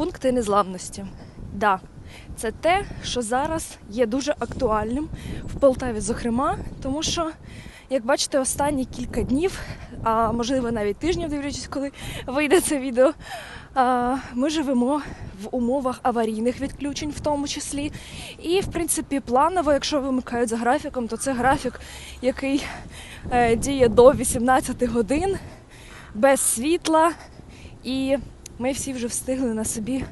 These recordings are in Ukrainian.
Пункти незламності. Да, це те, що зараз є дуже актуальним в Полтаві, зокрема, тому що, як бачите, останні кілька днів, а можливо навіть тижнів, дивлячись, коли вийде це відео, ми живемо в умовах аварійних відключень, в тому числі. І, в принципі, планово, якщо вимикають за графіком, то це графік, який е, діє до 18 годин без світла. І ми всі вже встигли на собі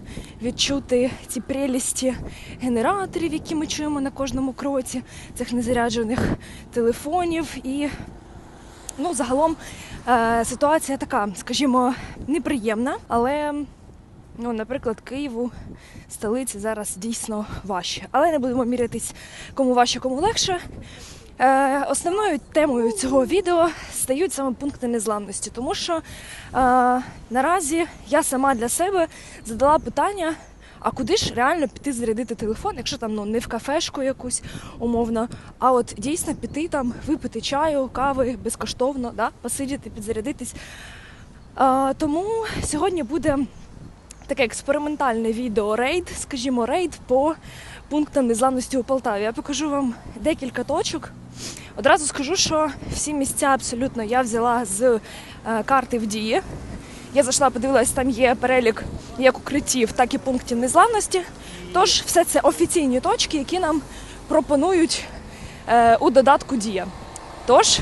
відчути ці прелісті генераторів, які ми чуємо на кожному кроці, цих незаряджених телефонів. І ну, загалом е, ситуація така, скажімо, неприємна, але. Ну, наприклад, Києву, столиці зараз дійсно важче. Але не будемо мірятись, кому важче, кому легше. Е, основною темою цього відео стають саме пункти незламності, тому що е, наразі я сама для себе задала питання. А куди ж реально піти зарядити телефон, якщо там ну не в кафешку якусь умовно, а от дійсно піти там випити чаю, кави безкоштовно, да, посидіти, підзарядитись. Е, тому сьогодні буде таке експериментальне відео рейд, скажімо, рейд по пунктам незламності у Полтаві. Я покажу вам декілька точок. Одразу скажу, що всі місця абсолютно я взяла з е, карти в дії. Я зайшла, подивилась, там є перелік як укриттів, так і пунктів незламності. Тож все це офіційні точки, які нам пропонують е, у додатку Дія. Тож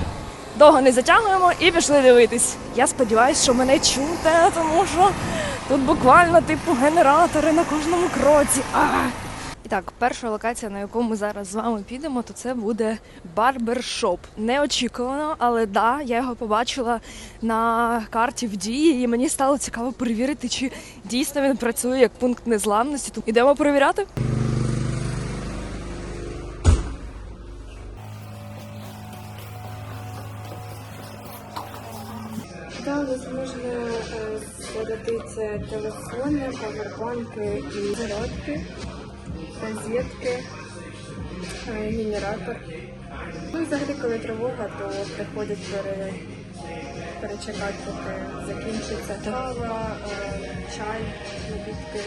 довго не затягуємо і пішли дивитись. Я сподіваюся, що мене чути, тому що тут буквально типу генератори на кожному кроці. А! І так, перша локація, на яку ми зараз з вами підемо, то це буде барбершоп. Неочікувано, але да, я його побачила на карті в дії, і мені стало цікаво перевірити, чи дійсно він працює як пункт незламності. Тому Ідемо перевіряти. Да, у нас можна е, зарядити телефони, павербанки і зарядки, розетки, е, генератор. Ну і взагалі, коли тривога, то приходять пере, перечекати, поки закінчиться кава, е, чай, напітки.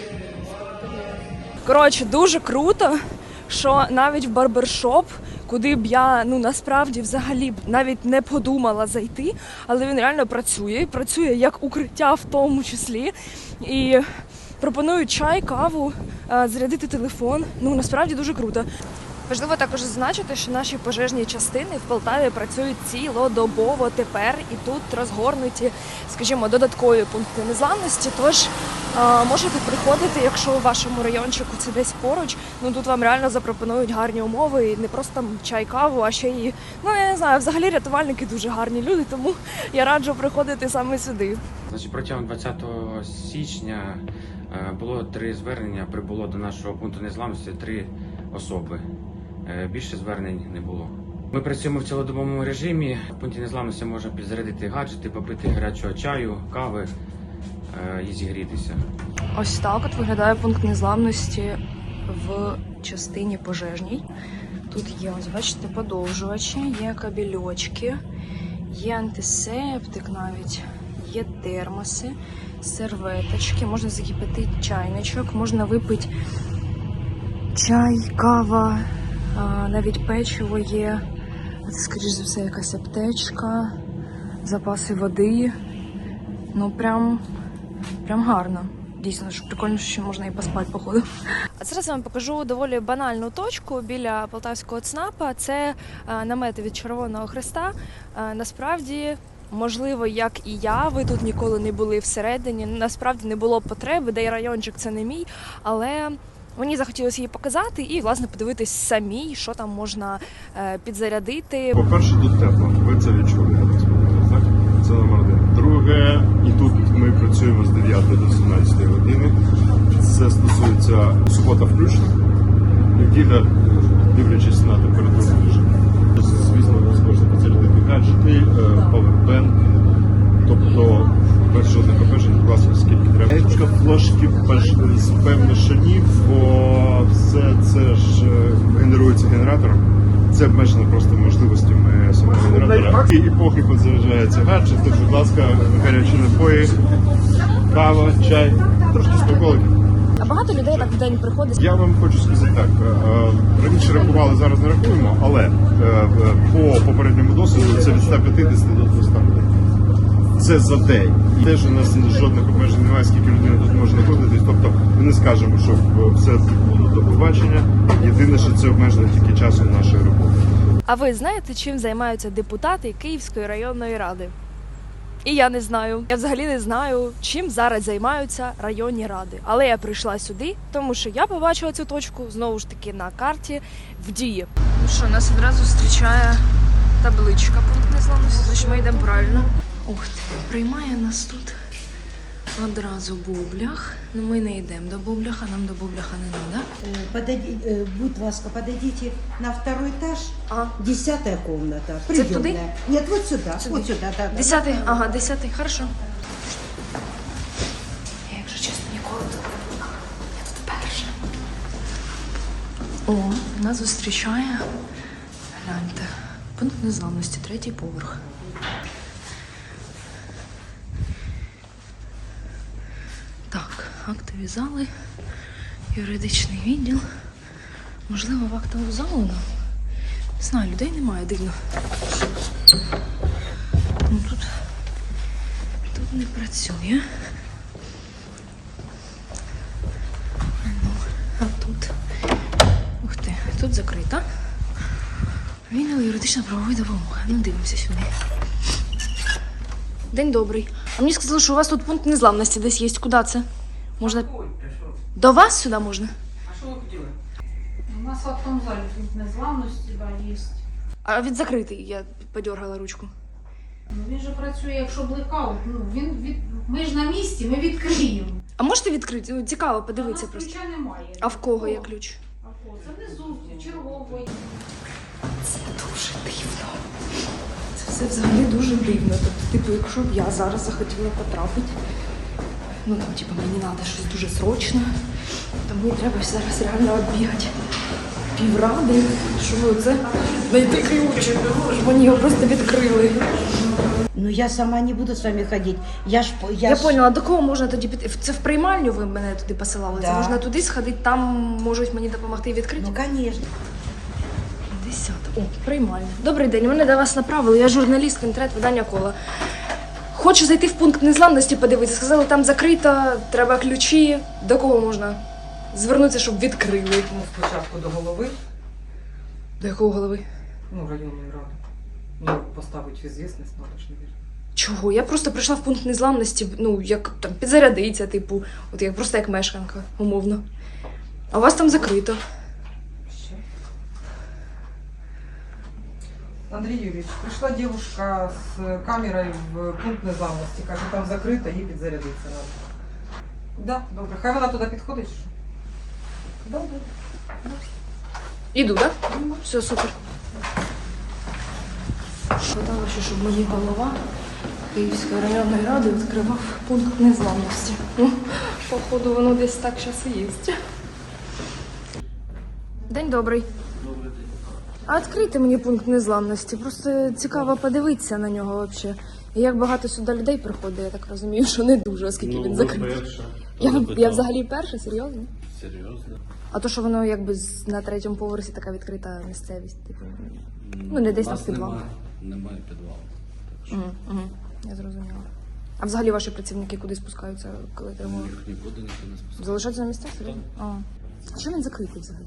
Коротше, дуже круто, що навіть в барбершоп, куди б я ну насправді взагалі б навіть не подумала зайти, але він реально працює, і працює як укриття в тому числі. І пропонують чай, каву, е, зарядити телефон. Ну насправді дуже круто. Важливо також зазначити, що наші пожежні частини в Полтаві працюють цілодобово тепер, і тут розгорнуті, скажімо, додаткові пункти незламності. Тож е, можете приходити, якщо у вашому райончику це десь поруч. Ну тут вам реально запропонують гарні умови, і не просто там чай, каву, а ще й ну я не знаю. Взагалі рятувальники дуже гарні люди, тому я раджу приходити саме сюди. Значить, протягом 20 січня е, було три звернення. Прибуло до нашого пункту незламності три особи. Е, Більше звернень не було. Ми працюємо в цілодобовому режимі. В пункті незламності можна підзарядити гаджети, попити гарячого чаю, кави е, і зігрітися. Ось так от виглядає пункт незламності в частині пожежній. Тут є, ось бачите, подовжувачі, є кабельочки, є антисептик навіть, є термоси, серветочки, можна закипятити чайничок, можна випити чай, кава, навіть печиво є. Це, скоріш за все, якась аптечка, запаси води. Ну, прям Прям гарно. Дійсно, що прикольно, що можна і поспати, походу. А зараз я вам покажу доволі банальну точку біля полтавського ЦНАПа. Це намети від Червоного Христа. Е, насправді, можливо, як і я, ви тут ніколи не були всередині. Насправді не було потреби, де й райончик це не мій, але. Мені захотілося її показати і, власне, подивитись самій, що там можна е, підзарядити. По-перше, тут тепло, ви це відчули. Це номер один. Друге, і тут ми працюємо з 9 до 17 години. Це стосується субота включно. Неділя, дивлячись на температуру режиму. Звісно, ви зможете гаджети, е, павербенк, тобто без жодних обмежень, власне, скільки треба. Яка флажки пеш- з певних шанів, бо все це ж е, генерується генератором. Це обмежено просто можливостями самого генератора. І, поки підзаряджається гаджет, то, будь ласка, гарячі напої, кава, чай. трошки смаколиків. А багато людей так в день приходить. Я вам хочу сказати так. е, е, Раніше рахували, зараз не рахуємо, але е, по попередньому досвіду це від 150 до 200 людей. Це за день. І теж у нас жодних обмежень немає, скільки людини тут може знаходитись. Тобто ми не скажемо, що все було до побачення. Єдине, що це обмежено тільки часом нашої роботи. А ви знаєте, чим займаються депутати Київської районної ради? І я не знаю. Я взагалі не знаю, чим зараз займаються районні ради. Але я прийшла сюди, тому що я побачила цю точку знову ж таки на карті в дії. Ну що, нас одразу зустрічає табличка пункт незламності, значить ми йдемо правильно. Ух ти, приймає нас тут одразу бублях. Ну ми не йдемо до бубляха, нам до бубляха не треба. Э, Подойди, э, будь ласка, подойдите на второй этаж, А, десятая комната, Это туды? приемная. Нет, вот сюда, Сюда. вот сюда, да, да. Десятий, ага, десятий, хорошо. Я, якщо чесно, ніколи тут не була. Я тут перша. О, нас зустрічає. Гляньте. Пункт незламності, третій поверх. Актові зали, юридичний відділ. Можливо, в актову залу нам? Не знаю, людей немає, дивно. Ну тут, тут не працює. Ну, а тут. Ух ти, тут закрита. Відділ юридична правової допомоги. Ну, дивимося сюди. День добрий. А мені сказали, що у вас тут пункт незламності десь є. Куди це? Можна. До вас сюди можна? А що ви хотіли? У нас в актовому залі пункт незламності да, є. А він закритий, я подергала ручку. Ну, він же працює, якщо блекаут. Ну, він від... Ми ж на місці, ми відкриємо. А можете відкрити? Ну, цікаво, подивитися нас просто. ключа немає. А в кого є ключ? А в кого? Це внизу, черговий. Це дуже дивно. Це все взагалі дуже дивно. Тобто, типу, якщо б я зараз захотіла потрапити, ну там, типу, мені треба щось дуже срочне, то мені треба зараз реально оббігати півради, щоб це знайти ключ, щоб мені його просто відкрили. Ну я сама не буду с вами ходить. Я ж, я, Я ж- поняла, до кого можна тоді піти? Це в приймальню ви мене туди посилали? Це Да. можна туди сходити, там можуть мені допомогти відкрити? Ну конечно. Десята. О, приймальня. Добрий день. Мене до вас направили. Я журналістка інтернет видання кола. Хочу зайти в пункт незламності подивитися. Сказали, там закрито, треба ключі. До кого можна звернутися, щоб відкрили? Ну, спочатку до голови, До якого голови? ну, районної ради. Ну, поставить в ізвісність, надо ж, навірно. Чого? Я просто прийшла в пункт незламності, ну, як там підзарядиться, типу, от як просто як мешканка, умовно. А у вас там закрито. Ще. Андрій Юрійович, прийшла дівчинка з камерою в пункт незламності. Каже, там закрито, їй підзарядитися треба. Да, добре. Хай вона туди підходить. Добре. Іду, так? Да? Все, супер. Подала, що щоб мені голова Київської районної ради відкривав пункт незламності. Ну, походу, воно десь так зараз і є. День добрий. А відкрийте мені пункт незламності. Просто цікаво подивитися на нього взагалі. І як багато сюди людей приходить, я так розумію, що не дуже, оскільки він закритий. Я, я взагалі перша, серйозно? Серйозно? А то, що воно якби на третьому поверсі така відкрита місцевість, типу. Ну, не десь там в підвалах. Немає, немає підвалу. Так що Угу, угу. Я зрозуміла. А взагалі ваші працівники куди спускаються, коли тримали? їх нікуди ніхто не спускає. Залишаються на місцях? серйозно? А. А чому він закритий взагалі?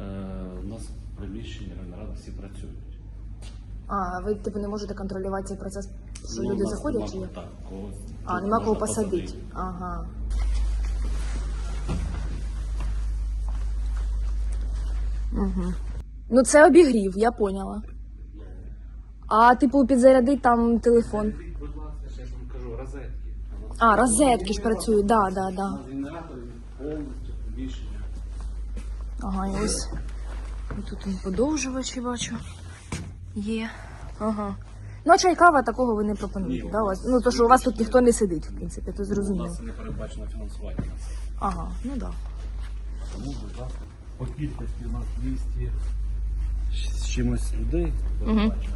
Е, у нас в приміщенні Районради всі працюють. А, ви типу не можете контролювати цей процес, що Ну, у люди нас заходять нема чи як? Так, когось. А, тут нема кого можна посадити. Ага. Угу. Ну це обігрів, я поняла. А типу підзарядить там телефон. Будь ласка, ще я вам кажу, розетки. А, розетки ж працюють, да, да, да. У нас генератори повністю приміщення. Ага, і ось. І тут він подовжувачі бачу. Є. Ага. Ну, а чай кава такого ви не пропонуєте, да? У вас? Ну, то що у вас тут ніхто не сидить, в принципі, то У зрозуміло. нас не передбачено фінансування. Ага, ну так. Да. Тому, будь ласка, по кількості у нас 200 з чимось людей. передбачено.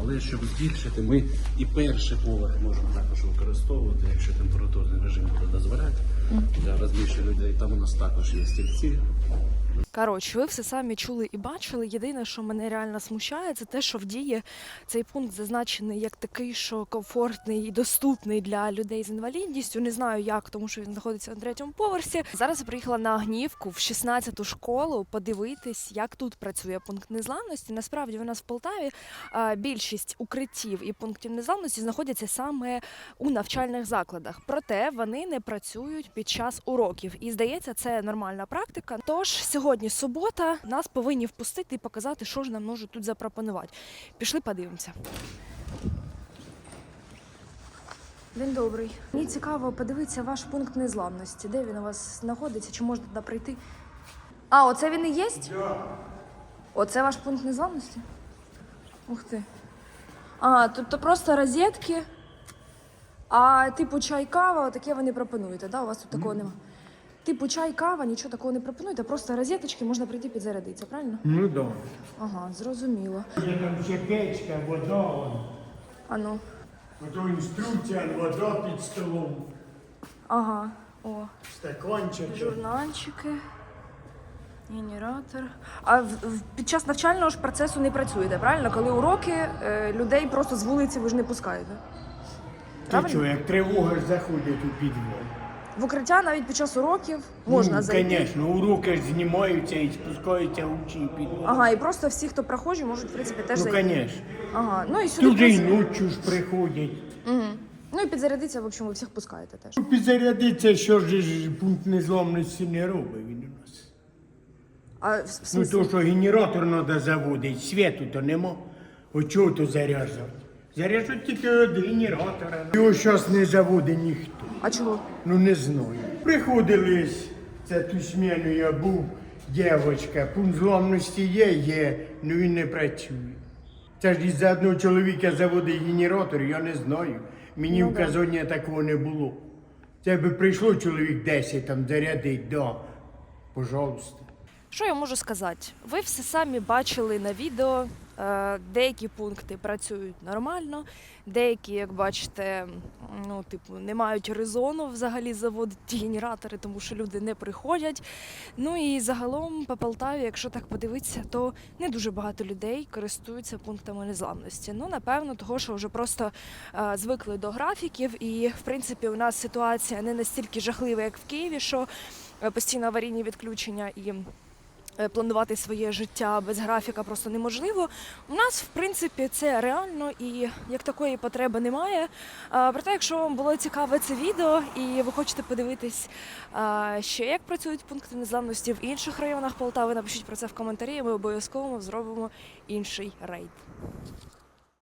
Але щоб збільшити, ми і перший поверх можемо також використовувати, якщо температурний режим буде дозволяти для розміщення людей. Там у нас також є стільці. Коротше, ви все самі чули і бачили. Єдине, що мене реально смущає, це те, що в дії цей пункт зазначений як такий, що комфортний і доступний для людей з інвалідністю. Не знаю як, тому що він знаходиться на третьому поверсі. Зараз я приїхала на Гнівку в 16-ту школу подивитись, як тут працює пункт незламності. Насправді у нас в Полтаві більшість укриттів і пунктів незламності знаходяться саме у навчальних закладах. Проте вони не працюють під час уроків. І здається, це нормальна практика. Тож сьогодні субота, нас повинні впустити і показати, що ж нам можуть тут запропонувати. Пішли, подивимося. День добрий. Мені цікаво подивитися ваш пункт незламності. Де він у вас знаходиться? Чи можна туди прийти? А, оце він і є? Оце ваш пункт незламності? Ух ти. А, тут просто розетки. А типу чай, кава, таке ви не пропонуєте, да? У вас тут такого нема. Типу чай, кава, нічого такого не пропонуєте, просто розеточки можна прийти підзарядитися, правильно? Ну да. Ага, зрозуміло. Є там ще печка, вода, он. А ну. ото інструкція, вода під столом, Ага. О, стаканчик. журнальчики, генератор. А в, в- під час навчального ж процесу не працюєте, правильно? Коли уроки, е, людей просто з вулиці ви ж не пускаєте. Ти Правильно? що, як тривога ж заходить у підвал. В укриття навіть під час уроків можна ну, зайти. Звісно, уроки ж знімаються і спускаються учі у підвал. Ага, і просто всі, хто прохожі, можуть в принципі теж ну, зайти. звісно. Ага, ну і сюди. Тут же просто- ночі ж приходять. Угу. Ну і підзарядитися, в общем, ви всіх пускаєте теж. Ну, Підзарядиться, що ж пункт незламності не робить він у нас. А в, в Ну то, що генератор треба заводити, світу то нема. От чого то заряджати? Заряджать тільки генератора. Його зараз не заводить ніхто. А чого? Ну не знаю. Приходили, це ту сміну я був, дівчинка, пункт зламності є, є, але він не працює. Це ж із-за одного чоловіка заводить генератор, я не знаю. Мені Ну, в да. казоні такого не було. Це би прийшло чоловік 10 там зарядить, да. Пожалуйста. Що я можу сказати? Ви все самі бачили на відео. Е, Деякі пункти працюють нормально, деякі, як бачите, ну, типу, не мають резону взагалі заводити генератори, тому що люди не приходять. Ну і загалом по Полтаві, якщо так подивитися, то не дуже багато людей користуються пунктами незламності. Ну, напевно, того, що вже просто е, звикли до графіків, і в принципі у нас ситуація не настільки жахлива, як в Києві, що е, постійно аварійні відключення і планувати своє життя без графіка просто неможливо. У нас, в принципі, це реально і як такої потреби немає. Проте, якщо вам було цікаве це відео і ви хочете подивитись а, ще як працюють пункти незламності в інших районах Полтави, напишіть про це в коментарі. Ми обов'язково зробимо інший рейд.